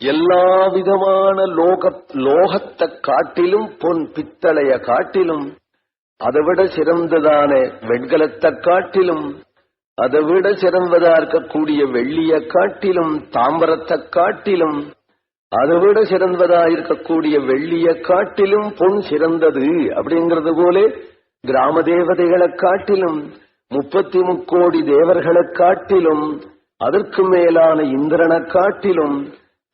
எல்லா விதமான லோக லோகத்தை காட்டிலும் பொன் பித்தளைய காட்டிலும் அதைவிட சிறந்ததான வெண்கலத்தை காட்டிலும் அதைவிட சிறந்ததா இருக்கக்கூடிய வெள்ளிய காட்டிலும் தாம்பரத்தை காட்டிலும் அதைவிட சிறந்ததா இருக்கக்கூடிய வெள்ளிய காட்டிலும் பொன் சிறந்தது அப்படிங்கிறது போல கிராம தேவதைகளை காட்டிலும் முப்பத்தி முக்கோடி தேவர்களை காட்டிலும் அதற்கு மேலான இந்திரனை காட்டிலும்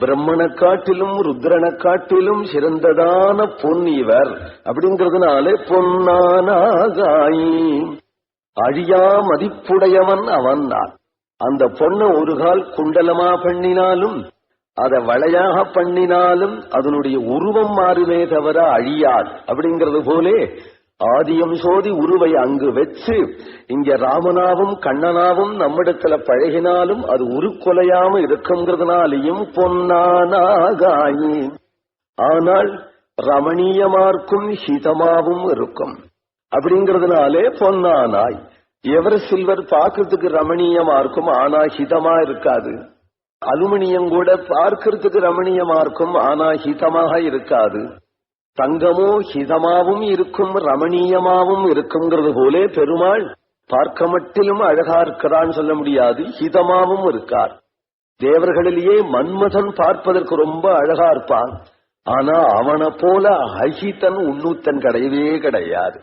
பிரம்மனை காட்டிலும் ருத்ரனை காட்டிலும் சிறந்ததான பொன் இவர் அப்படிங்கறதுனால பொன்னானாகாயி அழியா மதிப்புடையவன் அவன் தான். அந்த பொண்ணை ஒரு கால் குண்டலமா பண்ணினாலும் அதை வளையாக பண்ணினாலும் அதனுடைய உருவம் மாறுமே தவிர அழியாது. அப்படிங்கிறது போலே ஆதியம் சோதி உருவை அங்கு வச்சு இங்க ராமனாவும் கண்ணனாவும் நம்மிடத்துல பழகினாலும் அது உருக்கொலையாம இருக்குங்கிறதுனாலையும் பொன்னானாகாயி. ஆனால் ரமணீயமார்க்கும் ஹிதமாவும் இருக்கும். அப்படிங்கறதுனாலே பொன்னானாய். எவர் சில்வர் பாக்குறதுக்கு ரமணீயமா இருக்கும் ஆனா ஹிதமா இருக்காது. அலுமினியம் கூட பார்க்கறதுக்கு ரமணீயமா இருக்கும் ஆனா ஹிதமாக இருக்காது. தங்கமோ ஹிதமாவும் இருக்கும் ரமணீயமாவும் இருக்குங்கிறது போலே பெருமாள் பார்க்க மட்டிலும் அழகா இருக்கிறான்னு சொல்ல முடியாது ஹிதமாவும் இருக்கார். தேவர்களிலேயே மன்மதன் பார்ப்பதற்கு ரொம்ப அழகா இருப்பான். ஆனா அவனை போல அஹிதன் உண்ணூத்தன் கிடையவே கிடையாது.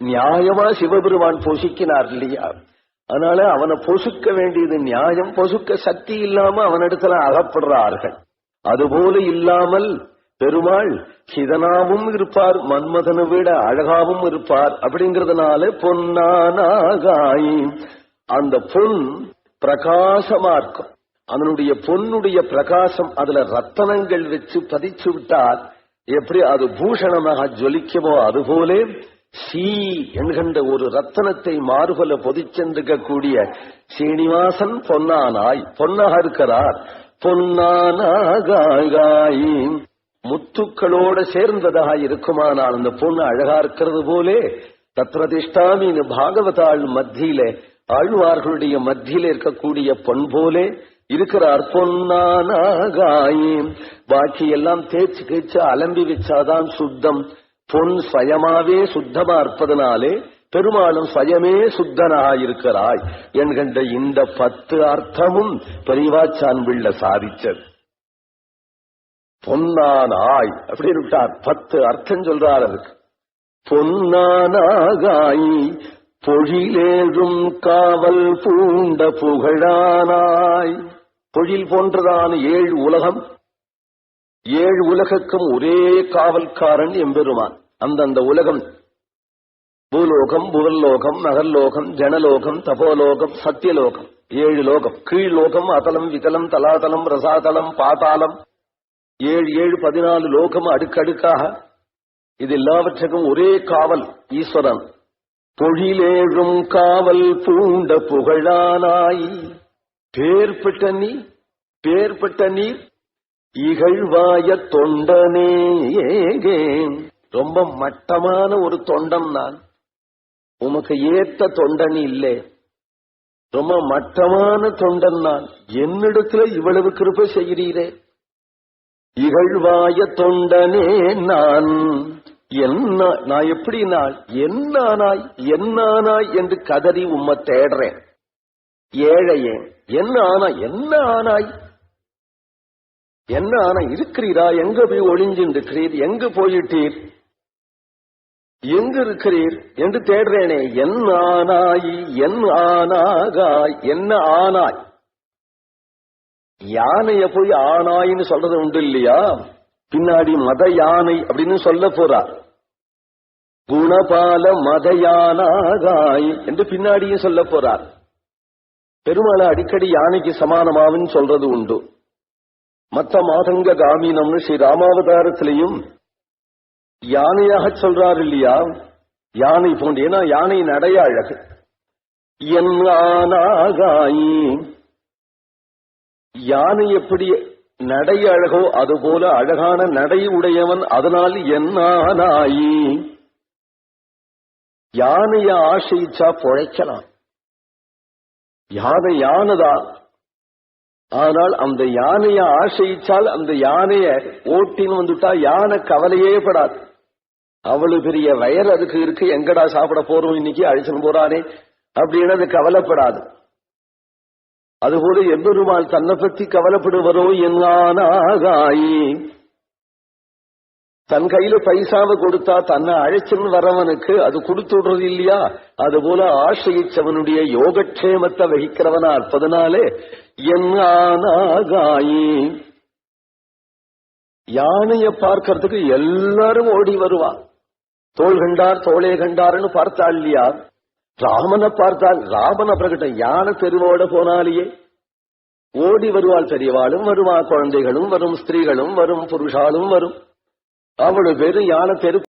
நியாயமா சிவபெருமான் போஷிக்கினார் இல்லையா? அதனால அவனை பொசுக்க வேண்டியது நியாயம். பொசுக்க சக்தி இல்லாம அவனிடத்துல அகப்படுறார்கள். அதுபோல இல்லாமல் பெருமாள் சிதனாவும் இருப்பார் மன்மதனை விட அழகாவும் இருப்பார் அப்படிங்கறதுனால பொன்னானாகாய். அந்த பொன் பிரகாசமா இருக்கும். அதனுடைய பொன்னுடைய பிரகாசம் அதுல ரத்தனங்கள் வச்சு பதிச்சு விட்டால் எப்படி அது பூஷணமாக ஜொலிக்குமோ அதுபோலே சி என்கின்ற ஒரு ரத்தனத்தை மார்பல பொதிச்சென்றிருக்கக்கூடிய சீனிவாசன் பொன்னானாய் பொன்னாக இருக்கிறார் பொன்னானாகாய். முத்துக்களோட சேர்ந்ததாக இருக்குமானால் அந்த பொண்ணு அழகா இருக்கிறது போலே. தத்ரதிஷ்டாமின் பாகவதாள் மத்தியில ஆழ்வார்களுடைய மத்தியில இருக்கக்கூடிய பொன் போலே இருக்கிறார் பொன்னானாகாயே. பாக்கி எல்லாம் தேய்ச்சி கேச்சு அலம்பி வச்சாதான் சுத்தம். பொன் சுயமாவே சுத்தமா இருப்பதனாலே பெருமாளும் சுயமே சுத்தனாயிருக்கிறாய் என்கின்ற இந்த பத்து அர்த்தமும் பெரியவாச்சான்பிள்ள சாதிச்சது பொன்னானாய் அப்படின்னு விட்டார் பத்து அர்த்தம் சொல்றார் அதுக்கு. பொன்னானாகாய் பொழிலேழும் காவல் பூண்ட புகழானாய். பொழில் போன்றதான ஏழு உலகம் ஏழு உலகக்கும் ஒரே காவல்காரன் எம்பெருமான். அந்தந்த உலகம் பூலோகம் புவல்லோகம் நகர்லோகம் ஜனலோகம் தபோலோகம் சத்தியலோகம். ஏழு லோகம். கீழ்லோகம் அதலம் விகலம் தலாதலம் ரசாதலம் பாதாளம். ஏழு ஏழு பதினாலு லோகம் அடுக்கடுக்காக. இது எல்லாவற்றுக்கும் ஒரே காவல் ஈஸ்வரன். தொழிலேழும் காவல் பூண்ட புகழானாய். பேர்பட்ட நீ பேர்பட்ட நீர் இகழ்வாய தொண்டனே ரொம்ப மட்டமான ஒரு தொண்டம் நான். உமக்கு ஏத்த தொண்டன் இல்லை. ரொம்ப மட்டமான தொண்டன் நான். என்னிடத்துல இவ்வளவு கிருப செய்கிறீரே. இகழ்வாய தொண்டனே நான். என்ன நான் எப்படி நான்? என்னானாய் என்னானாய் என்று கதறி உம்மை தேடுறேன். ஏழையே என்ன ஆனா என்ன ஆனாய் என்ன ஆனா இருக்கிறீரா? எங்க போய் ஒளிஞ்சிருக்கிறீர் எங்க போயிட்டீர்? எங்க இருக்கிறீர் என்று தேடுறேனே. என் ஆனாய் என் ஆனாகாய் என்ன ஆனாய்? யானைய போய் ஆனாயின்னு சொல்றது உண்டு இல்லையா? பின்னாடி மத யானை அப்படின்னு சொல்ல போறார் குணபால மத யானாகாய் என்று பின்னாடியும் சொல்ல போறார் பெருமாளை அடிக்கடி யானைக்கு சமானமாவும் சொல்றது உண்டு. மத்த மாதங்க காமீனம்னு ஸ்ரீ ராமாவதாரத்திலையும் யானையாக சொல்றாரு இல்லையா? யானை போன்ற. ஏன்னா யானை நடைய அழகு என் ஆனாகாயி. யானை எப்படி நடை அழகோ அதுபோல அழகான நடை உடையவன் அதனால் என்னானாயி யானைய ஆசைச்சா பொழைக்கலாம். யானை யானைதான். ஆனால் அந்த யானைய ஆசைச்சால் அந்த யானைய ஓட்டின்னு வந்துட்டா யானை கவலையே படாது. அவ்வளவு பெரிய வயல் அதுக்கு இருக்கு. எங்கடா சாப்பிட போறோம் இன்னைக்கு? அழிச்சுன்னு போறானே. அப்படின்னு அது கவலைப்படாது. அதுபோல எம்பெருமாள் தன்னை பத்தி கவலைப்படுவரோ என்னானாகாயி தன் கையில பைசாவை கொடுத்தா தன்னை அழைச்சுன்னு வரவனுக்கு அது கொடுத்து விடுறது இல்லையா? அதுபோல ஆசிரியச்சவனுடைய யோகக்ஷேமத்தை வகிக்கிறவனா இருப்பதனாலே என்னானாகாயி யானைய பார்க்கறதுக்கு எல்லாரும் ஓடி வருவா. தோல் கண்டார் தோளே கண்டார்னு பார்த்தா இல்லையா? ராமனை பார்த்தால் ராமன பிரகட்டம் யானை தெருவோட போனாலேயே. ஓடி வருவாள் பெரியவாளும் வருவா குழந்தைகளும் வரும் ஸ்திரீகளும் வரும் புருஷாலும் வரும். அவ்வளவு பேரும் யானை தெரு